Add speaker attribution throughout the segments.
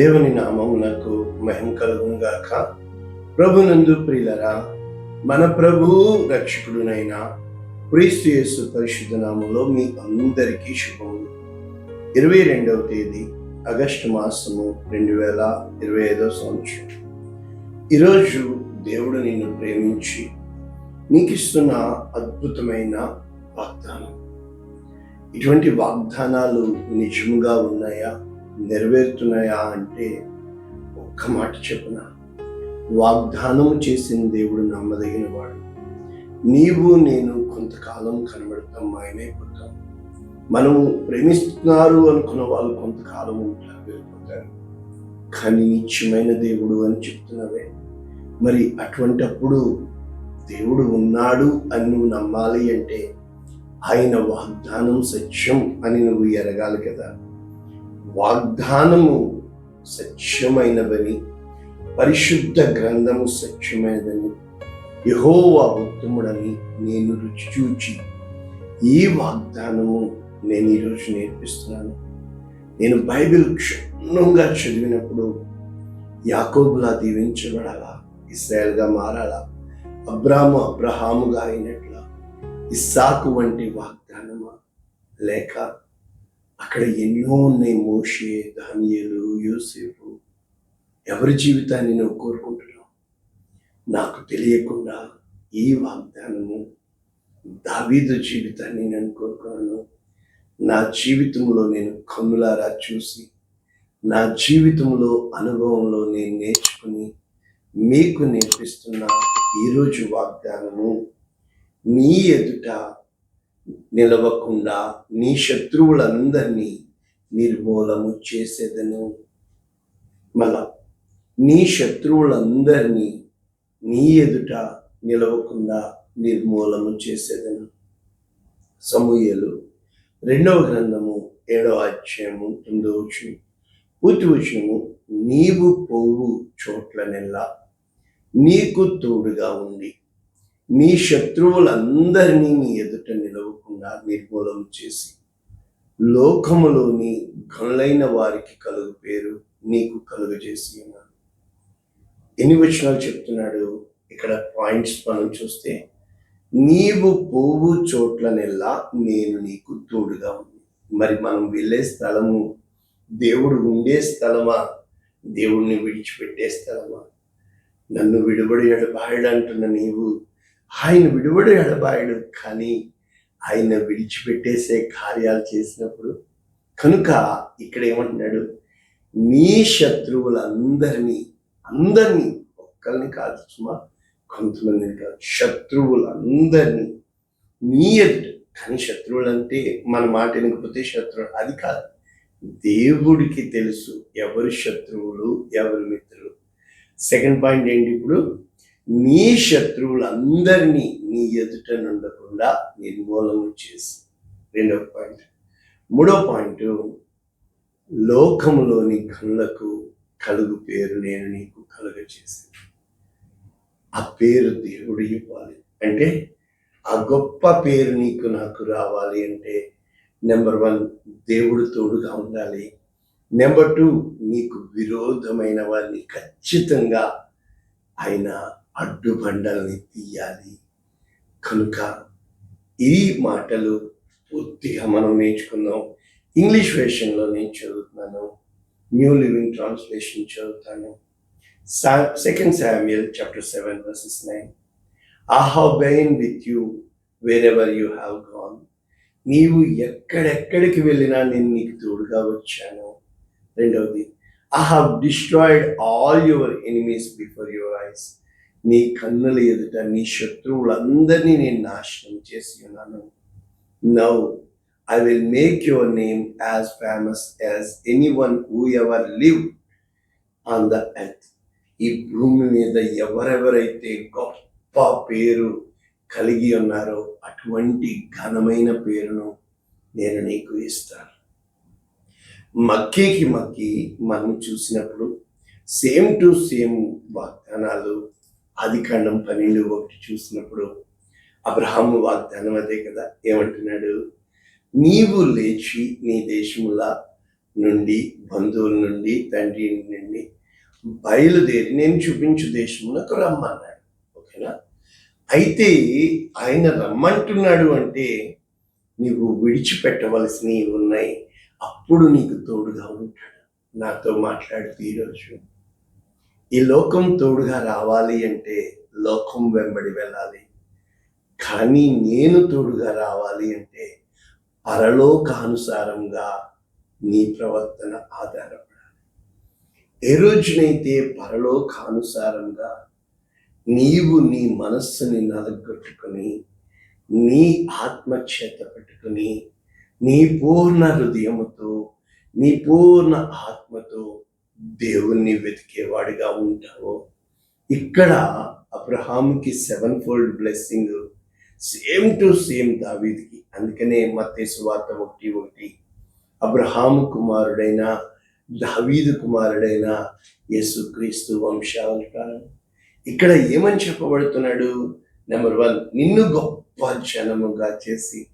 Speaker 1: దేవుని నామమునకు మహిమ కలుగునుగాక ప్రభునందు ప్రియులరా మన ప్రభు రక్షకుడునైన క్రీస్తు యేసు పరిశుద్ధ నామంలో మీ అందరికీ శుభములు ఇరవై రెండవ తేదీ ఆగస్టు మాసము రెండు వేల ఇరవై ఐదవ సంవత్సరం. ఈరోజు దేవుడు నిన్ను ప్రేమించి నీకు ఇస్తున్న అద్భుతమైన వాగ్దానం. ఇటువంటి వాగ్దానాలు నిజముగా ఉన్నాయా? నెరవేరుతున్నాయా అంటే ఒక్క మాట చెప్పున. వాగ్దానం చేసిన దేవుడు నమ్మదగిన వాడు. నీవు నేను కొంతకాలం కనబడతాం మాయమైపోతాం మనం ప్రేమిస్తున్నారు అనుకున్న వాళ్ళు కొంతకాలం ఉంటారు వెళ్ళిపోతారు. కానీ నిత్యమైన దేవుడు అని చెప్తున్నావే. మరి అటువంటప్పుడు దేవుడు ఉన్నాడు అని నువ్వు నమ్మాలి అంటే ఆయన వాగ్దానం సత్యం అని నువ్వు ఎరగాలి కదా. వాగ్దానము సత్యమైనదని పరిశుద్ధ గ్రంథము సత్యమైనదని యహోవా ఉత్తముడని నేను రుచి చూచి ఈ వాగ్దానము నేను ఈరోజు నేర్పిస్తున్నాను. నేను బైబిల్ క్షుణ్ణంగా చదివినప్పుడు యాకోబులా దీవించబడాలా? ఇస్రాయల్గా మారాలా? అబ్రాము అబ్రహాముగా అయినట్లా? ఇస్సాకు వంటి వాగ్దానమా? లేక అక్కడ ఎన్నో ఉన్నాయి మోషే ధాన్యలు యోసేపు. ఎవరి జీవితాన్ని నువ్వు కోరుకుంటున్నావు? నాకు తెలియకుండా ఈ వాగ్దానము దావీదు జీవితాన్ని నేను కోరుకున్నాను. నా జీవితంలో నేను కన్నులారా చూసి నా జీవితంలో అనుభవంలో నేను నేర్చుకుని మీకు నేర్పిస్తున్న ఈరోజు వాగ్దానము నీ ఎదుట నిలవకుండా నీ శత్రువులందరినీ నిర్మూలము చేసేదను. మళ్ళా నీ శత్రువులందరినీ నీ ఎదుట నిలవకుండా నిర్మూలము చేసేదను. సమూహలు రెండవ గ్రంథము ఏడవ అధ్యాయము తొమ్మిదవ వచనం. పూర్తి వచనము నీవు పోవు చోట్లనెల్లా నీకు తోడుగా ఉండి నీ శత్రువులందరినీ నీ లేకుండా నిర్మూలన నిర్మూలం చేసి లోకములోని గనులైన వారికి కలుగు పేరు నీకు కలుగజేసి ఉన్నాను. ఎన్ని వచనాలు చెప్తున్నాడు? ఇక్కడ పాయింట్స్ మనం చూస్తే నీవు పోవు చోట్లనెల్లా నేను నీకు తోడుగా ఉంది మరి మనం వెళ్ళే స్థలము దేవుడు ఉండే స్థలమా? దేవుణ్ణి విడిచిపెట్టే స్థలమా? నన్ను విడుబడి ఎడబాయడు అంటున్న నీవు ఆయన విడుబడి ఎడబాయడు కానీ ఆయన విడిచిపెట్టేసే కార్యాలు చేసినప్పుడు కనుక ఇక్కడ ఏమంటున్నాడు? నీ శత్రువులందరినీ అందరినీ ఒక్కరిని కాదు సుమా కొంతమందిని కాదు శత్రువులందరినీ నీ ఎదుట కానీ శత్రువులు అంటే మన మాట వినకపోతే శత్రువులు అది కాదు. దేవుడికి తెలుసు ఎవరు శత్రువులు ఎవరు మిత్రులు. సెకండ్ పాయింట్ ఏంటి ఇప్పుడు? నీ శత్రువులందరినీ నీ ఎదుట నుండకుండా నిర్మూలన చేసి. రెండవ పాయింట్. మూడో పాయింట్ లోకములోని కళ్ళకు కలుగు పేరు నేను నీకు కలుగచేసి ఆ పేరు దేవుడు ఇవ్వాలి. అంటే ఆ గొప్ప పేరు నీకు నాకు రావాలి అంటే నెంబర్ వన్ దేవుడు తోడుగా ఉండాలి. నెంబర్ టూ నీకు విరోధమైన వారిని ఖచ్చితంగా ఆయన అడ్డుబండల్ని తీయాలి. కనుక ఈ మాటలు పూర్తిగా మనం నేర్చుకున్నాం. ఇంగ్లీష్ వేషన్లో నేను చదువుతున్నాను. న్యూ లివింగ్ ట్రాన్స్లేషన్ చదువుతాను. Second Samuel chapter seven verses nine I have been with you wherever you have gone నీవు ఎక్కడెక్కడికి వెళ్ళినా నేను నీకు తోడుగా వచ్చాను. రెండవది I have destroyed all your enemies before your eyes నీ కన్నుల ఎదుట నీ శత్రువులందరినీ నేను నాశనం చేసి ఉన్నాను. Now I will make your name as famous as anyone who ever live on the earth ఈ భూమి మీద ఎవరెవరైతే గొప్ప పేరు కలిగి ఉన్నారో అటువంటి ఘనమైన పేరును నేను నీకు ఇస్తాను. మక్కీకి మక్కి మనం చూసినప్పుడు సేమ్ టు సేమ్ వాగ్దానాలు ఆది కాండం పన్నెండు ఒకటి చూసినప్పుడు అబ్రహాము వాగ్దానం అదే కదా ఏమంటున్నాడు? నీవు లేచి నీ దేశముల నుండి బంధువుల నుండి తండ్రి నుండి బయలుదేరి నేను చూపించు దేశములకు రమ్మన్నాడు. ఓకేనా? అయితే ఆయన రమ్మంటున్నాడు అంటే నీవు విడిచిపెట్టవలసినవి ఉన్నాయి. అప్పుడు నీకు తోడుగా ఉంటాడు. నాతో మాట్లాడుతూ ఈరోజు ఈ లోకం తోడుగా రావాలి అంటే లోకం వెంబడి వెళ్ళాలి. కానీ నేను తోడుగా రావాలి అంటే పరలోకానుసారంగా నీ ప్రవర్తన ఆధారపడాలి. ఏ రోజునైతే పరలోకానుసారంగా నీవు నీ మనస్సుని నలగొట్టుకుని నీ ఆత్మ చేత పెట్టుకుని నీ పూర్ణ హృదయముతో నీ పూర్ణ ఆత్మతో దేవుణ్ణి వెతికేవాడిగా ఉంటావో? ఇక్కడ అబ్రహాముకి sevenfold blessing same to same దావీదికి. అందుకనే మత్తేసు వార్త ఒకటి ఒకటి. అబ్రహాము కుమారుడైన దావీదు కుమారుడైన యేసుక్రీస్తు వంశావతారం ఇక్కడ ఏమని చెప్పబడుతున్నాడు? నెంబర్ వన్ నిన్ను గొప్ప జనముగా చేసి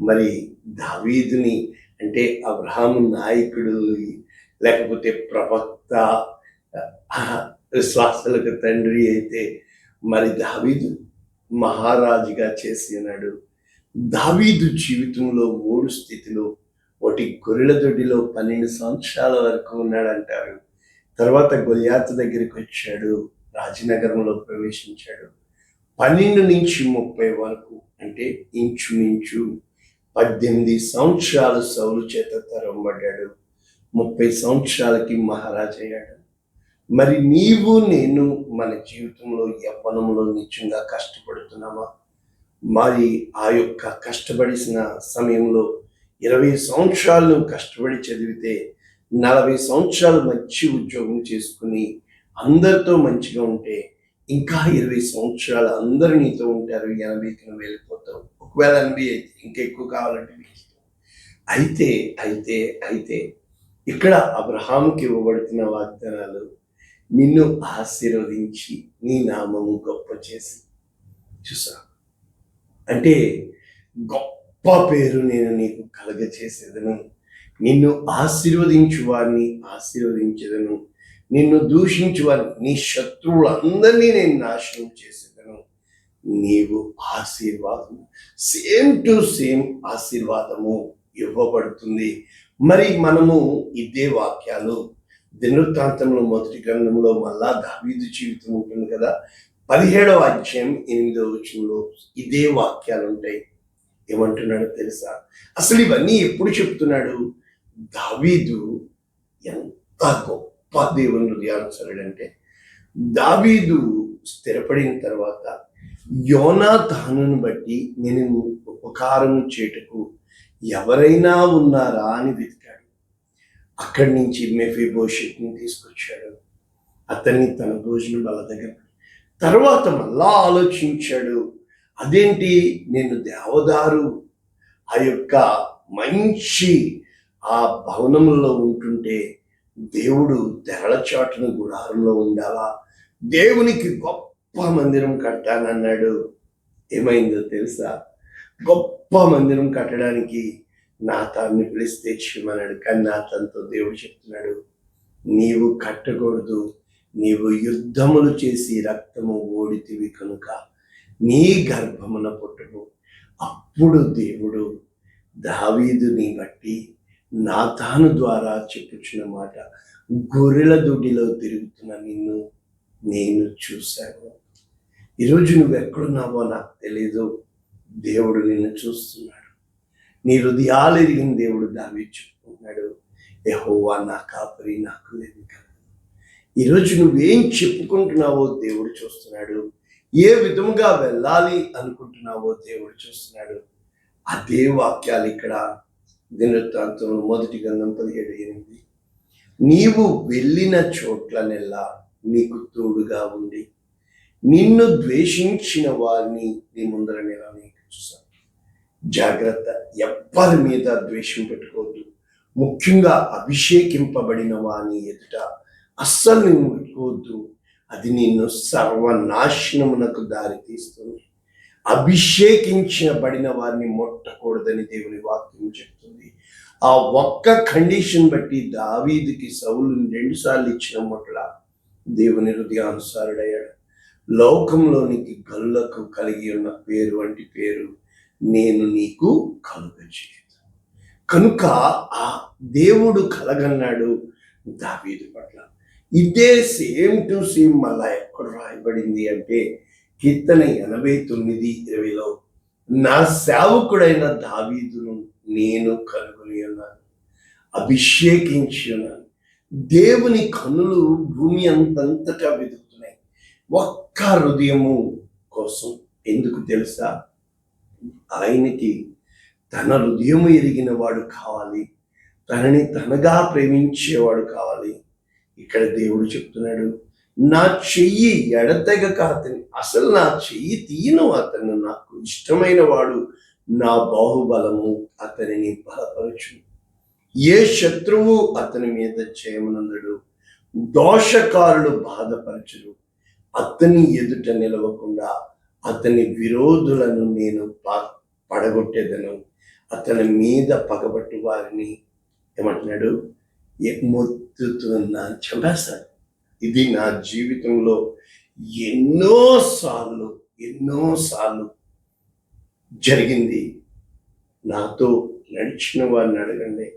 Speaker 1: మరి దావీదుని అంటే అబ్రహాము నాయకుడు లేకపోతే ప్రవక్త విశ్వాసులకు తండ్రి అయితే మరి దావీదు మహారాజుగా చేసినాడు దావీదు జీవితంలో మూడు స్థితిలో ఒకటి గొర్రెల దొడ్డిలో పన్నెండు సంవత్సరాల వరకు ఉన్నాడంటారు. తర్వాత గొలియాతు దగ్గరికి వచ్చాడు రాజనగరంలో ప్రవేశించాడు. పన్నెండు నుంచి ముప్పై వరకు అంటే ఇంచుమించు పద్దెనిమిది సంవత్సరాలు సౌలు చేత తరంబడ్డాడు ముప్పై సంవత్సరాలకి మహారాజు అయ్యాడు. మరి నీవు నేను మన జీవితంలో యవ్వనంలో నిత్యంగా కష్టపడుతున్నామా? మరి ఆ యొక్క కష్టపడిసిన సమయంలో ఇరవై సంవత్సరాలు కష్టపడి చదివితే నలభై సంవత్సరాలు మంచి ఉద్యోగం చేసుకుని అందరితో మంచిగా ఉంటే ఇంకా ఇరవై సంవత్సరాలు అందరు నీతో ఉంటారు ఎనభైకి నువ్వు వెళ్ళిపోతావు ఒకవేళ ఎనభై అయితే ఇంకా ఎక్కువ కావాలంటే అయితే అయితే అయితే ఇక్కడ అబ్రహాముకి ఇవ్వబడుతున్న వాగ్దానాలు నిన్ను ఆశీర్వదించి నీ నామము గొప్ప చేసి. చూసా? అంటే గొప్ప పేరు నేను నీకు కలగచేసేదను. నిన్ను ఆశీర్వదించు వారిని ఆశీర్వదించేదను. నిన్ను దూషించు వారిని నీ శత్రువులందరినీ నేను నాశనం చేసేదను. నీవు ఆశీర్వాదము సేమ్ టు సేమ్ ఆశీర్వాదము ఇవ్వబడుతుంది. మరి మనము ఇదే వాక్యాలు. దినవృత్తాంతంలో మొదటి గ్రంథంలో మళ్ళా దావీదు జీవితం ఉంటుంది కదా. పదిహేడవ అధ్యాయం ఎనిమిదవ వచనంలో ఇదే వాక్యాలు ఉంటాయి. ఏమంటున్నాడో తెలుసా? అసలు ఇవన్నీ ఎప్పుడు చెప్తున్నాడు? దావీదు ఎంత గొప్ప దేవుని హృదయానుసరుడంటే దావీదు స్థిరపడిన తర్వాత యోనా తానును బట్టి నేను ఉపకారం చేటుకు ఎవరైనా ఉన్నారా అని వెతికాడు. అక్కడి నుంచి మెఫీబోషెట్ని తీసుకొచ్చాడు. అతన్ని తన భోజనం వాళ్ళ దగ్గర తర్వాత మళ్ళా ఆలోచించాడు. అదేంటి? నేను దేవదారు. ఆ యొక్క మంచి ఆ భవనంలో ఉంటుంటే దేవుడు తెరల చాటున గుడారంలో ఉండాలా? దేవునికి గొప్ప మందిరం కట్టానన్నాడు. ఏమైందో తెలుసా? గొప్ప మందిరం కట్టడానికి నా తాన్ని పిలిస్తే చేయమన్నాడు కానీ నా తనతో దేవుడు చెప్తున్నాడు నీవు కట్టకూడదు నీవు యుద్ధములు చేసి రక్తము ఓడితివి కనుక నీ గర్భమున పుట్టును అప్పుడు దేవుడు దావీదుని బట్టి నా తాను ద్వారా చెప్పుచున్న మాట గొర్రెల దొడ్డిలో తిరుగుతున్న నిన్ను నేను చూశాను. ఈరోజు నువ్వు ఎక్కడున్నావో నాకు తెలీదు. దేవుడు నిన్ను చూస్తున్నాడు. నీ హృదయాలు ఎరిగిన దేవుడు దావి చెప్పుకున్నాడు. ఎహోవా నా కాపరి నాకు లేదు ఈరోజు నువ్వేం చెప్పుకుంటున్నావో దేవుడు చూస్తున్నాడు. ఏ విధముగా వెళ్ళాలి అనుకుంటున్నావో దేవుడు చూస్తున్నాడు. అదే వాక్యాలు ఇక్కడ దినవృత్తాంతం మొదటి గంధం పదిహేడు ఎనిమిది. నీవు వెళ్ళిన చోట్లనెల్లా నీకు తోడుగా ఉండి నిన్ను ద్వేషించిన వారిని నీ ముందర నేను చూసాను జాగ్రత్త ఎవ్వరి మీద ద్వేషం పెట్టుకోవద్దు. ముఖ్యంగా అభిషేకింపబడిన వాని ఎదుట అస్సలు నువ్వు పెట్టుకోవద్దు. అది నిన్ను సర్వనాశనమునకు దారి తీస్తుంది అభిషేకించబడిన వారిని మొట్టకూడదని దేవుని వాక్యం చెప్తుంది. ఆ ఒక్క కండిషన్ బట్టి దావీదుకి సౌలు రెండుసార్లు ఇచ్చిన మొట్ల దేవుని హృదయానుసారుడయ్యాడు. లోకంలోనికి గల్లకు కలిగి ఉన్న పేరు వంటి పేరు నేను నీకు కలుగజేయదు కనుక ఆ దేవుడు కలగన్నాడు దావీదు పట్ల. ఇదే సేమ్ టు సేమ్ మళ్ళా ఎక్కడ రాయబడింది అంటే కీర్తన ఎనభై తొమ్మిది ఇరవైలో నా సేవకుడైన దావీదును నేను కనుగొని ఉన్నాను అభిషేకించి ఉన్నాను దేవుని కనులు భూమి అంతంతటా వెతుకు ఒక్క హృదయము కోసం ఎందుకు తెలుసా? ఆయనకి తన హృదయము ఎరిగిన వాడు కావాలి. తనని తనగా ప్రేమించేవాడు కావాలి. ఇక్కడ దేవుడు చెప్తున్నాడు నా చెయ్యి ఎడతెగక అతని అసలు నా చెయ్యి తీయను అతను. నాకు ఇష్టమైన వాడు నా బాహుబలము అతనిని బలపరచు ఏ శత్రువు అతని మీద చేయమనందడు దోషకారులు బాధపరచడు అతని ఎదుట నిలవకుండా అతని విరోధులను నేను పడగొట్టేదను. అతని మీద పగబట్టు వారిని ఏమంటున్నాడు? మొత్తుతున్నా చంపేస్తాడు. ఇది నా జీవితంలో ఎన్నోసార్లు ఎన్నోసార్లు జరిగింది. నాతో నడిచిన వారిని అడగండి.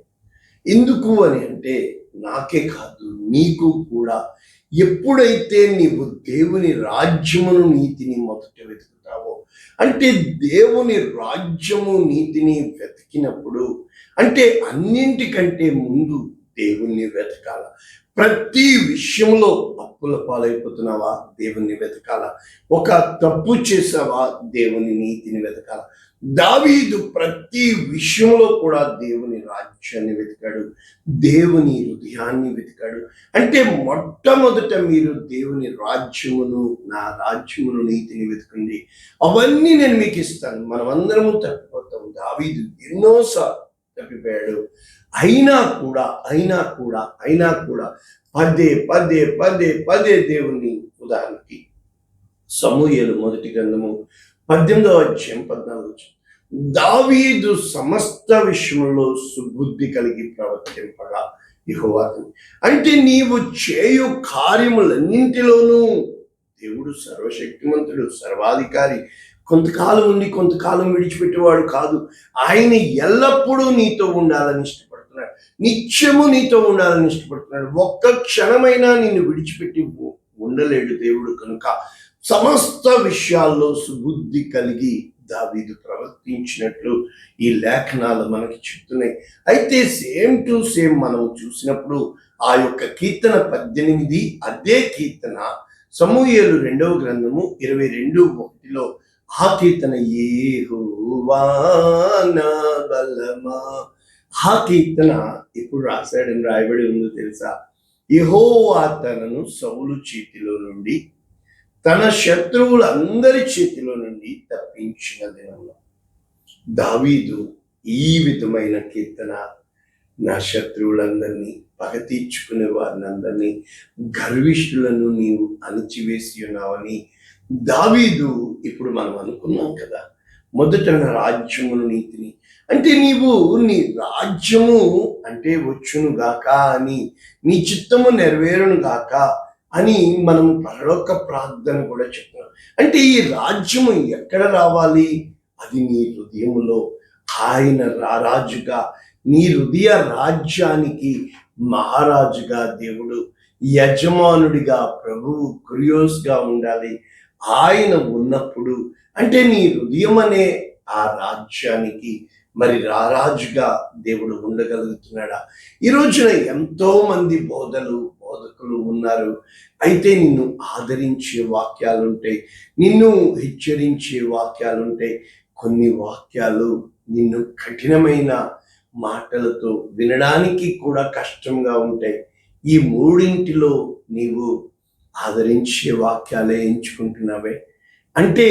Speaker 1: ఎందుకు అని అంటే నాకే కాదు నీకు కూడా ఎప్పుడైతే నీవు దేవుని రాజ్యమును నీతిని మొదట వెతుకుతావో అంటే దేవుని రాజ్యము నీతిని వెతికినప్పుడు అంటే అన్నింటికంటే ముందు దేవుణ్ణి వెతకాల. ప్రతి విషయంలో అప్పుల పాలైపోతున్నావా? దేవుణ్ణి వెతకాల. ఒక తప్పు చేసావా? దేవుని నీతిని వెతకాల. దావీదు ప్రతి విషయంలో కూడా దేవుని రాజ్యాన్ని వెతికాడు దేవుని హృదయాన్ని వెతికాడు. అంటే మొట్టమొదట మీరు దేవుని రాజ్యమును నా రాజ్యమును నీతిని వెతకండి. అవన్నీ నేను మీకు ఇస్తాను. మనమందరము తప్పిపోతాం. దావీదు ఎన్నోసార్లు తప్పిపోయాడు. అయినా కూడా అయినా కూడా అయినా కూడా పదే పదే పదే పదే దేవుని ఉదాహరణకి సమూహలు మొదటి గ్రంథము పద్దెనిమిదవ అధ్యాయం పద్నాలుగు వచ్చి దావీదు సమస్త విషయంలో సుబుద్ధి కలిగి ప్రవర్తింపగా యెహోవాకు అంటే నీవు చేయు కార్యములన్నింటిలోనూ దేవుడు సర్వశక్తిమంతుడు సర్వాధికారి. కొంతకాలం ఉండి కొంతకాలం విడిచిపెట్టేవాడు కాదు. ఆయన ఎల్లప్పుడూ నీతో ఉండాలని ఇష్టపడుతున్నాడు. నిత్యము నీతో ఉండాలని ఇష్టపడుతున్నాడు. ఒక్క క్షణమైనా నిన్ను విడిచిపెట్టి ఉండలేడు దేవుడు కనుక. సమస్త విషయాల్లో సుబుద్ధి కలిగి దావీదు ప్రవర్తించినట్లు ఈ లేఖనాలు మనకి చెప్తున్నాయి. అయితే సేమ్ టు సేమ్ మనం చూసినప్పుడు ఆ యొక్క కీర్తన పద్దెనిమిది అదే కీర్తన సమూహలు రెండవ గ్రంథము ఇరవై రెండు ఒకటిలో ఆ కీర్తన బలమా? ఆ కీర్తన ఇప్పుడు రాశాడని రాయబడి ఉందో తెలుసా? యెహోవా తనను సౌలు చేతిలో నుండి తన శత్రువులందరి చేతిలో నుండి తప్పించిన దినంలో దావీదు ఈ విధమైన కీర్తన నా శత్రువులందరినీ పగ తీర్చుకునే వారిని అందరినీ గర్విష్ఠులను నీవు అణిచివేసి ఉన్నావని దావీదు ఇప్పుడు మనం అనుకున్నాం కదా. మొదట నా రాజ్యమును నీతిని. అంటే నీవు నీ రాజ్యము అంటే వచ్చును గాక అని నీ చిత్తము నెరవేరును గాక అని మనం పరలోక ప్రార్థన కూడా చెప్తున్నాం. అంటే ఈ రాజ్యము ఎక్కడ రావాలి? అది నీ హృదయములో. ఆయన రారాజుగా నీ హృదయ రాజ్యానికి మహారాజుగా దేవుడు యజమానుడిగా ప్రభువు కురియోస్గా ఉండాలి. ఆయన ఉన్నప్పుడు అంటే నీ హృదయం అనే ఆ రాజ్యానికి మరి రారాజుగా దేవుడు ఉండగలుగుతున్నాడా? ఈ రోజున ఎంతో మంది బోధలు బోధకులు ఉన్నారు. అయితే నిన్ను ఆదరించే వాక్యాలు ఉంటాయి నిన్ను హెచ్చరించే వాక్యాలు ఉంటాయి కొన్ని వాక్యాలు నిన్ను కఠినమైన మాటలతో వినడానికి కూడా కష్టంగా ఉంటాయి. ఈ మూడింటిలో నీవు ఆదరించే వాక్యాలే ఎంచుకుంటున్నావే. అంటే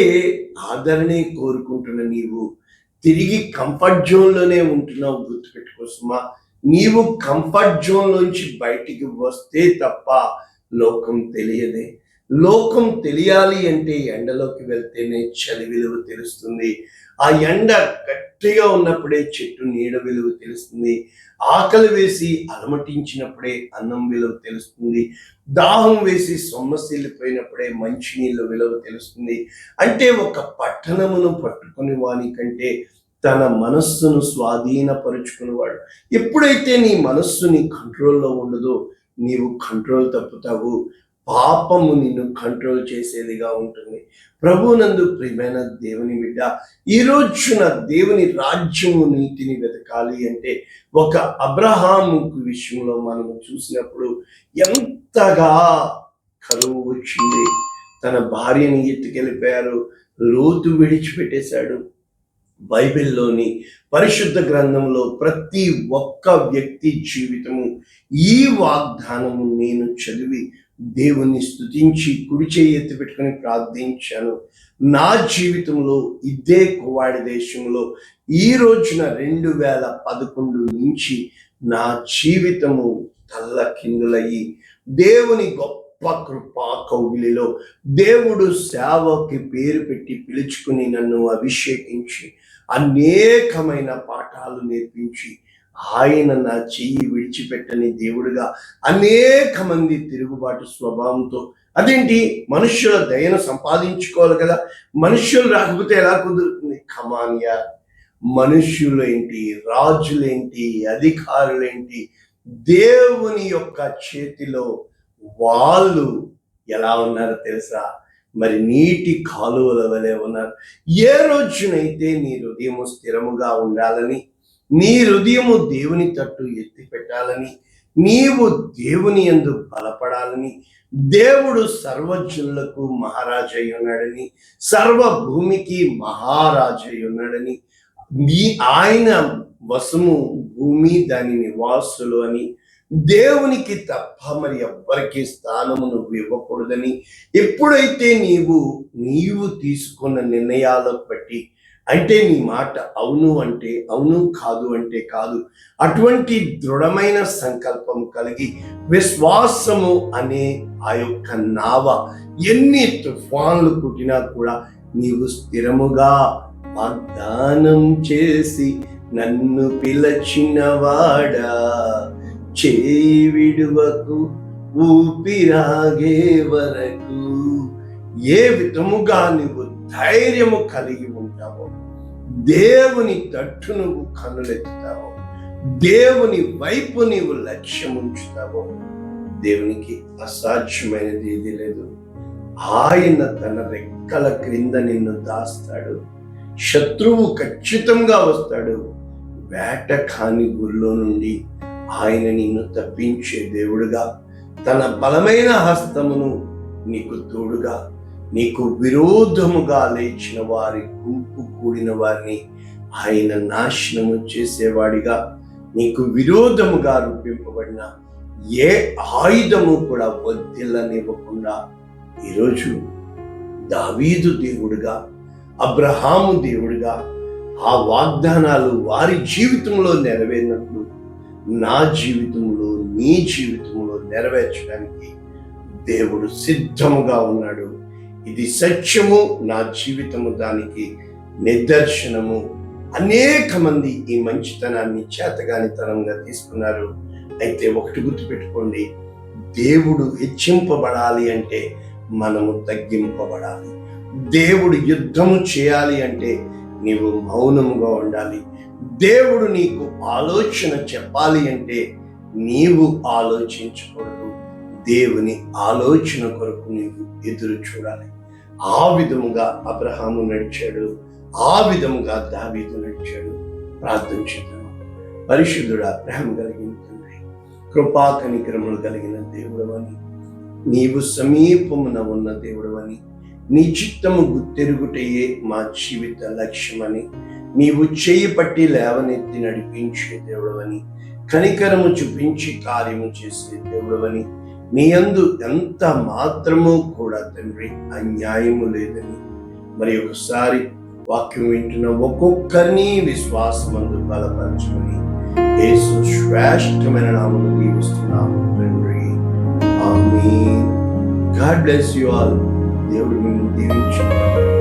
Speaker 1: ఆదరణే కోరుకుంటున్న నీవు తిరిగి కంఫర్ట్ జోన్లోనే ఉంటున్నావు గుర్తుపెట్టుకోసమా నీవు కంఫర్ట్ జోన్ నుంచి బయటికి వస్తే తప్ప లోకం తెలియదే. లోకం తెలియాలి అంటే ఎండలోకి వెళ్తేనే చలి విలువ తెలుస్తుంది. ఆ ఎండ గట్టిగా ఉన్నప్పుడే చెట్టు నీడ విలువ తెలుస్తుంది. ఆకలి వేసి అలమటించినప్పుడే అన్నం విలువ తెలుస్తుంది. దాహం వేసి సొమ్మసిల్లిపోయినప్పుడే మంచినీళ్ళ విలువ తెలుస్తుంది. అంటే ఒక పట్టణమును పట్టుకుని వాని కంటే తన మనస్సును స్వాధీనపరుచుకునేవాడు ఎప్పుడైతే నీ మనస్సు నీ కంట్రోల్లో ఉండదో నీవు కంట్రోల్ తప్పుతావు. పాపము నిన్ను కంట్రోల్ చేసేదిగా ఉంటుంది. ప్రభునందు ప్రియమైన దేవుని బిడ్డ ఈ రోజున దేవుని రాజ్యము నీతిని వెతకాలి అంటే ఒక అబ్రహాము విషయంలో మనము చూసినప్పుడు ఎంతగా కరువు వచ్చింది. తన భార్యని ఎత్తుకెళ్ళిపోయారు. లోతు విడిచిపెట్టేశాడు. బైబిల్లోని పరిశుద్ధ గ్రంథంలో ప్రతి ఒక్క వ్యక్తి జీవితము ఈ వాగ్దానము నేను చదివి దేవుణ్ణి స్థుతించి కుడి చేయి ఎత్తి పెట్టుకుని ప్రార్థించాను. నా జీవితంలో ఇదే కువాడి దేశంలో ఈ రోజున రెండు వేల పదకొండు నుంచి నా జీవితము తల్ల కిందులయ్యి దేవుని గొప్ప కృపా కౌగిలిలో దేవుడు సేవకి పేరు పెట్టి పిలుచుకుని నన్ను అభిషేకించి అనేకమైన పాఠాలు నేర్పించి ఆయన నా చెయ్యి విడిచిపెట్టని దేవుడుగా అనేక మంది తిరుగుబాటు స్వభావంతో అదేంటి? మనుష్యుల దయను సంపాదించుకోవాలి కదా. మనుష్యులు రాకపోతే ఎలా కుదురుతుంది? కమాన్య మనుష్యులేంటి రాజులేంటి అధికారులేంటి దేవుని యొక్క చేతిలో వాళ్ళు ఎలా ఉన్నారో తెలుసా? మరి నీటి కాలువల వలె ఉన్నారు. ఏ రోజునైతే నీ హృదయము స్థిరముగా ఉండాలని నీ హృదయము దేవుని తట్టు ఎత్తి పెట్టాలని నీవు దేవుని యందు బలపడాలని దేవుడు సర్వజనులకు మహారాజై ఉన్నాడని సర్వ భూమికి మహారాజై ఉన్నాడని నీ ఆయన వసము భూమి దాని నివాసులు అని దేవునికి తప్ప మరి ఎవ్వరికి స్థానము నువ్వు ఇవ్వకూడదని ఎప్పుడైతే నీవు నీవు తీసుకున్న నిర్ణయాలను బట్టి అంటే నీ మాట అవును అంటే అవును కాదు అంటే కాదు అటువంటి దృఢమైన సంకల్పం కలిగి విశ్వాసము అనే ఆ యొక్క నావ ఎన్ని తుఫాన్లు పుట్టినా కూడా నీవు స్థిరముగా వాగ్దానం చేసి నన్ను పిలచినవాడా చేయి విడువకు ఊపిరాగే వరకు ఏ విధముగా నువ్వు ధైర్యము కలిగి ఉంటావో దేవుని తట్టు నువ్వు కనులెత్తుతావో దేవుని వైపు నీవు లక్ష్యం ఉంచుతావో దేవునికి అసాధ్యమైనది ఏది లేదు. ఆయన తన రెక్కల క్రింద నిన్ను దాస్తాడు. శత్రువు ఖచ్చితంగా వస్తాడు. వేట కాని గురిలో నుండి ఆయన నిన్ను తప్పించే దేవుడుగా. తన బలమైన హస్తమును నీకు తోడుగా నీకు విరోధముగా లేచిన వారి గుంపు కూడిన వారిని ఆయన నాశనము చేసేవాడిగా. నీకు విరోధముగా రూపింపబడిన ఏ ఆయుధము కూడా వద్దిల్లనివ్వకుండా ఈరోజు దావీదు దేవుడుగా అబ్రహాము దేవుడుగా ఆ వాగ్దానాలు వారి జీవితంలో నెరవేరినప్పుడు నా జీవితంలో నీ జీవితంలో నెరవేర్చడానికి దేవుడు సిద్ధముగా ఉన్నాడు. ఇది సత్యము నా జీవితము దానికి నిదర్శనము. అనేక మంది ఈ మంచితనాన్ని చేతగానితనంగా తీసుకున్నారు. అయితే ఒకటి గుర్తుపెట్టుకోండి దేవుడు హెచ్చింపబడాలి అంటే మనము తగ్గింపబడాలి. దేవుడు యుద్ధము చేయాలి అంటే నీవు మౌనముగా ఉండాలి. దేవుడు నీకు ఆలోచన చెప్పాలి అంటే నీవు ఆలోచించకూడదు. దేవుని ఆలోచన కొరకు నీవు ఎదురు చూడాలి. ఆ విధముగా అబ్రహాము నడిచాడు. ఆ విధముగా దావీదు నడిచాడు. ప్రార్థన చేద్దాం. పరిశుద్ధుడా ప్రేమ కలిగిన తండ్రి కృపా కనిక్రమలు కలిగిన దేవుడవని నీవు సమీపమున ఉన్న దేవుడవని నీ చిత్తము గుర్తెరుగుటయే మా జీవిత లక్ష్యమని నీవు చేయి పట్టి లేవనెత్తి నడిపించే దేవుడవని కనికరము చూపించి కార్యము చేసే దేవుడవని నీ యందు ఎంత మాత్రము కూడా తండ్రి అన్యాయము లేదని. మరి ఒకసారి వాక్యం వింటున్న ఒక్కొక్కరిని విశ్వాసమందు బలపరచుకొని యేసు శ్రేష్టమైన నామను దీవిస్తున్నాము తండ్రి. ఆమేన్. God bless you all. deu e não